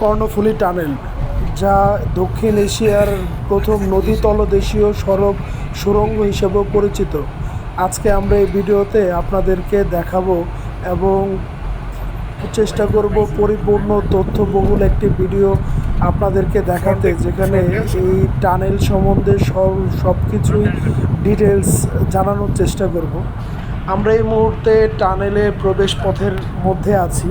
Karnaphuli tunnel, যা দক্ষিণ এশিয়ার প্রথম নদী তলদেশীয় সড়ক সুড়ঙ্গ হিসেবেও পরিচিত। আজকে আমরা এই ভিডিওতে আপনাদেরকে দেখাবো এবং চেষ্টা করব পরিপূর্ণ তথ্যবহুল একটি ভিডিও আপনাদেরকে দেখাতে, যেখানে এই টানেল সম্বন্ধে সব সব কিছুই ডিটেলস জানানোর চেষ্টা করব। আমরা এই মুহূর্তে টানেলে প্রবেশ পথের মধ্যে আছি।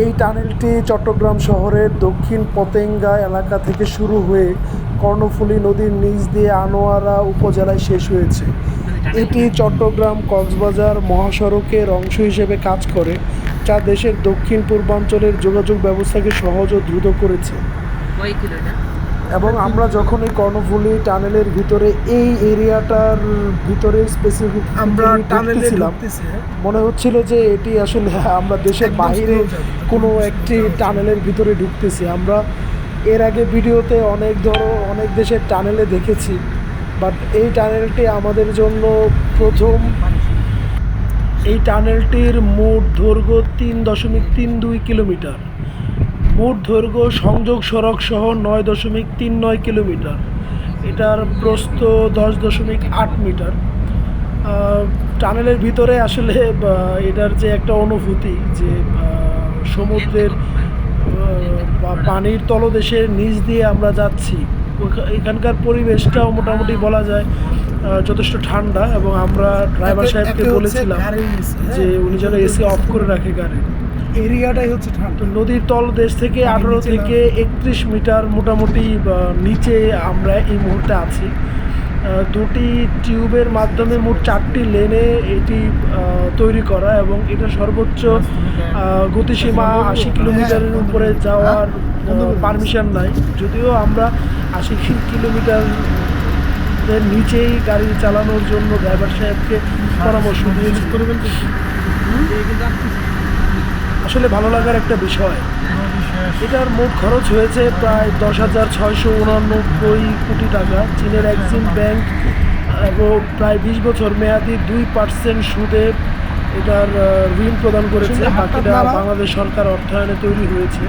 এই টানেলটি চট্টগ্রাম শহরের দক্ষিণ পতেঙ্গা এলাকা থেকে শুরু হয়ে কর্ণফুলী নদীর নিচ দিয়ে আনোয়ারা উপজেলায় শেষ হয়েছে। এটি চট্টগ্রাম কক্সবাজার মহাসড়কের অংশ হিসেবে কাজ করে, যা দেশের দক্ষিণ পূর্বাঞ্চলের যোগাযোগ ব্যবস্থাকে সহজ ও দ্রুত করেছে। এবং আমরা যখন এই কর্ণফুলী টানেলের ভিতরে এই এরিয়াটার ভিতরে স্পেসিফিক আমরা টানেলে হ্যাঁ? মনে হচ্ছিল যে এটি আসলে আমরা দেশের বাইরে কোনো একটি টানেলের ভিতরে ঢুকতেছি। আমরা এর আগে ভিডিওতে অনেক ধরো অনেক দেশের টানেলে দেখেছি বাট এই টানেলটি আমাদের জন্য প্রথম। এই টানেলটির মোট দৈর্ঘ্য তিন দশমিক তিন দুই কিলোমিটার। মোট দৈর্ঘ্য সংযোগ সড়ক সহ নয় দশমিক তিন নয় কিলোমিটার। এটার প্রস্থ দশ দশমিক আট মিটার। টানেলের ভিতরে আসলে এটার যে একটা অনুভূতি যে সমুদ্রের পানির তলদেশের নিচ দিয়ে আমরা যাচ্ছি এখানকার পরিবেশটাও মোটামুটি বলা যায় যথেষ্ট ঠান্ডা এবং আমরা ড্রাইভার সাহেবকে বলেছিলাম নিচে, হ্যাঁ? যে উনি যেন এসি অফ করে রাখে গাড়ি। এরিয়াটাই হচ্ছে ঠান্ডা। নদীর তল দেশ থেকে আঠারো থেকে একত্রিশ মিটার মোটামুটি নিচে আমরা এই মুহূর্তে আছি। দুটি টিউবের মাধ্যমে মোট চারটি লেনে এটি তৈরি করা এবং এটা সর্বোচ্চ গতিসীমা আশি কিলোমিটারের উপরে যাওয়ার পারমিশন নাই। যদিও আমরা আশি কিলোমিটার নিচেই গাড়ি চালানোর জন্য ড্রাইভার সাহেবকে পরামর্শ দিয়েছি আসলে ভালো লাগার একটা বিষয়। এটার মোট খরচ হয়েছে প্রায় দশ হাজার ছয়শো উনানব্বই কোটি টাকা। চীনের এক্সিম ব্যাংক এবং প্রায় বিশ বছর মেয়াদি দুই পার্সেন্ট সুদে এটার ঋণ প্রদান করেছে। বাকিটা বাংলাদেশ সরকার অর্থায়নে তৈরি হয়েছে।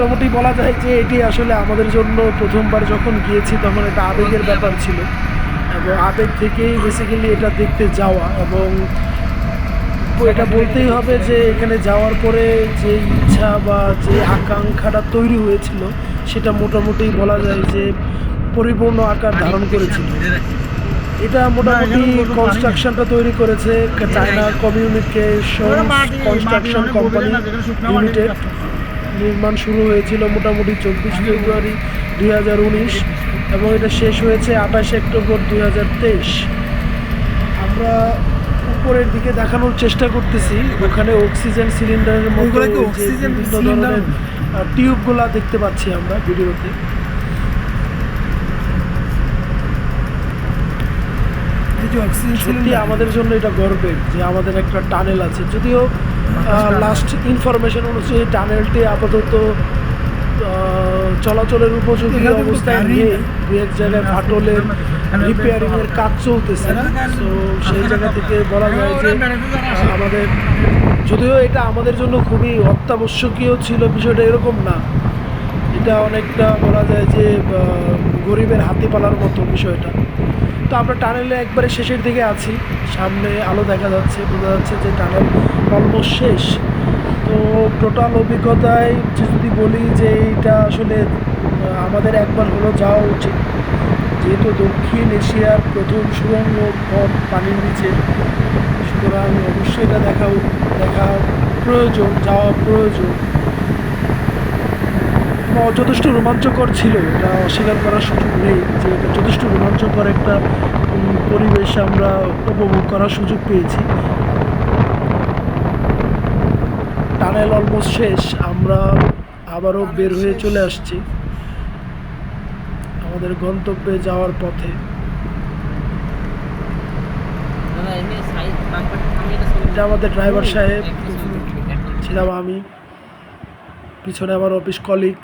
মোটামুটি বলা যায় যে এটি আসলে আমাদের জন্য প্রথমবার যখন গিয়েছি, তখন একটা আবেগের ব্যাপার ছিল। এবং আবেগ থেকেই বেসিক্যালি এটা দেখতে যাওয়া এবং এটা বলতেই হবে যে এখানে যাওয়ার পরে যে ইচ্ছা বা যে আকাঙ্ক্ষাটা তৈরি হয়েছিল, সেটা মোটামুটি বলা যায় যে পরিপূর্ণ আকার ধারণ করেছিল। এটা মোটামুটি কনস্ট্রাকশনটা তৈরি করেছে China communication construction company limited নির্মাণ শুরু হয়েছিল মোটামুটি চব্বিশ ফেব্রুয়ারি দুই হাজার উনিশ এবং এটা শেষ হয়েছে আঠাশে অক্টোবর দুই হাজার তেইশ আমরা উপরের দিকে দেখানোর চেষ্টা করতেছি ওখানে অক্সিজেন সিলিন্ডারের ওইগুলা অক্সিজেন সিলিন্ডার? টিউবগুলা দেখতে পাচ্ছি আমরা ভিডিওতে সত্যি আমাদের জন্য এটা গর্বের যে আমাদের একটা টানেল আছে। যদিও লাস্ট ইনফরমেশন অনুযায়ী টানেলটি আপাতত চলাচলের উপযোগী অবস্থায় নেই। দু এক জায়গায় ফাটলের রিপেয়ারিং এর কাজ চলতেছে। তো সেই জায়গা থেকে বলা যায় যে আমাদের যদিও এটা আমাদের জন্য খুবই অত্যাবশ্যকীয় ছিল বিষয়টা এরকম না। এটা অনেকটা বলা যায় যে গরিবের হাতি পালার মতো বিষয়টা। তো আমরা টানেলে একবারে শেষের দিকে আছি। সামনে আলো দেখা যাচ্ছে, বোঝা যাচ্ছে যে টানেল অলমোস্ট শেষ। তো টোটাল অভিজ্ঞতায় যদি বলি যে এইটা আসলে আমাদের একবার হলো যাওয়া উচিত। যেহেতু দক্ষিণ এশিয়ার প্রথম সুরঙ্গ পথ পানির নিচে। সুতরাং অবশ্যই এটা দেখা দেখা প্রয়োজন, যাওয়া প্রয়োজন। যথেষ্ট রোমাঞ্চকর ছিল এটা অস্বীকার করার সুযোগ নেই। যে এটা যথেষ্ট রোমাঞ্চকর একটা পরিবেশ আমরা উপভোগ করার সুযোগ পেয়েছি। টানেল অলমোস্ট শেষ আমরা আবারও বের হয়ে চলে আসছি আমাদের গন্তব্যে যাওয়ার পথে। এটা আমাদের ড্রাইভার সাহেব। ছিলাম আমি। পিছনে আমার অফিস কলিগ